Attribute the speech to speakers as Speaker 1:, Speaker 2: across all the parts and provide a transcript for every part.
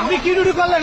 Speaker 1: আপনি কি করলেন?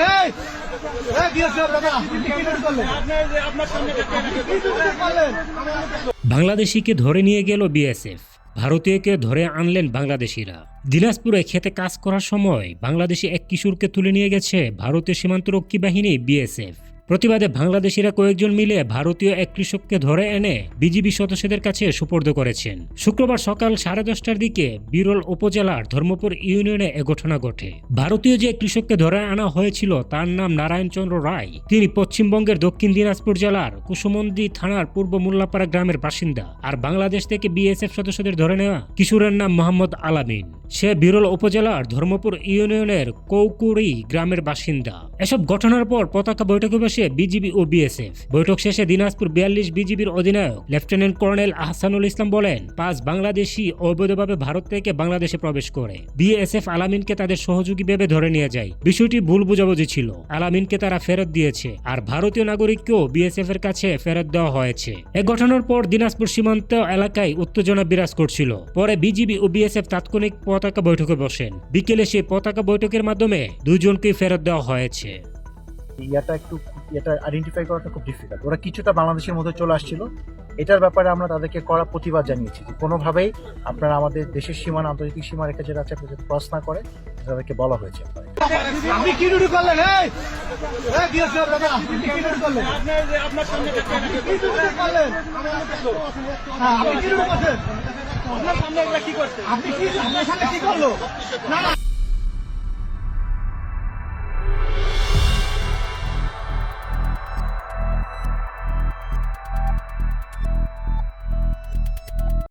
Speaker 2: বাংলাদেশিকে ধরে নিয়ে গেল বিএসএফ। ভারতীয়কে ধরে আনলেন বাংলাদেশিরা। দিনাজপুরে খেতে কাজ করার সময় বাংলাদেশি এক কিশোরকে তুলে নিয়ে গেছে ভারতীয় সীমান্তরক্ষী বাহিনী বিএসএফ। প্রতিবাদে বাংলাদেশিরা কয়েকজন মিলে ভারতীয় এক কৃষককে ধরে এনে বিজিবি সদস্যদের কাছে সুপর্দ করেছেন। শুক্রবার সকাল সাড়ে দশটার দিকে বিরল উপজেলার ধর্মপুর ইউনিয়নে এ ঘটনা ঘটে। ভারতীয় যে কৃষককে ধরে আনা হয়েছিল তার নাম নারায়ণচন্দ্র রায়। তিনি পশ্চিমবঙ্গের দক্ষিণ দিনাজপুর জেলার কুসুমন্দি থানার পূর্ব মোল্লাপাড়া গ্রামের বাসিন্দা আর বাংলাদেশ থেকে বিএসএফ সদস্যদের ধরে নেওয়া কিশোরের নাম মোহাম্মদ আলামিন। সে বিরল উপজেলার ধর্মপুর ইউনিয়নের কৌকুড়ি গ্রামের বাসিন্দা। এসব ঘটনার পর পতাকা বৈঠকে বিজিবি ও বিএসএফ। বৈঠক শেষে দিনাজপুর বিয়াল্লিশ বিজিবির অধিনায়ক, লেফটেন্যান্ট কর্নেল আহসানুল ইসলাম বলেন, পাঁচ বাংলাদেশি অবৈধভাবে ভারত থেকে বাংলাদেশে প্রবেশ করে। বিএসএফ আলামিনকে তাদের সহযোগী ভেবে ধরে নিয়ে যায়। বিষয়টি ভুল বুঝাবুঝি ছিল। আলামিনকে তারা ফেরত দিয়েছে। আর ভারতীয় নাগরিককেও বিএসএফ এর কাছে ফেরত দেওয়া হয়েছে। এ ঘটনার পর দিনাজপুর সীমান্ত এলাকায় উত্তেজনা বিরাজ করছিল। পরে বিজিবি ও বিএসএফ তাৎক্ষণিক পতাকা বৈঠকে বসেন। বিকেলে সেই পতাকা বৈঠকের মাধ্যমে দুজনকেই ফেরত দেওয়া হয়েছে।
Speaker 3: ইয়াটা একটু এটা আইডেন্টিফাই করাটা খুব ডিফিকাল্ট ওরা কিছুটা বাংলাদেশের মধ্যে চলে আসছিল। এটার ব্যাপারে আমরা তাদেরকে কড়া প্রতিবাদ জানিয়েছি যে কোনোভাবেই আপনারা আমাদের দেশের সীমানা, আন্তর্জাতিক সীমা রেখা যেটা আছে ক্রস না করে, তাদেরকে বলা হয়েছে।
Speaker 1: কি আপনি কি কি করল? না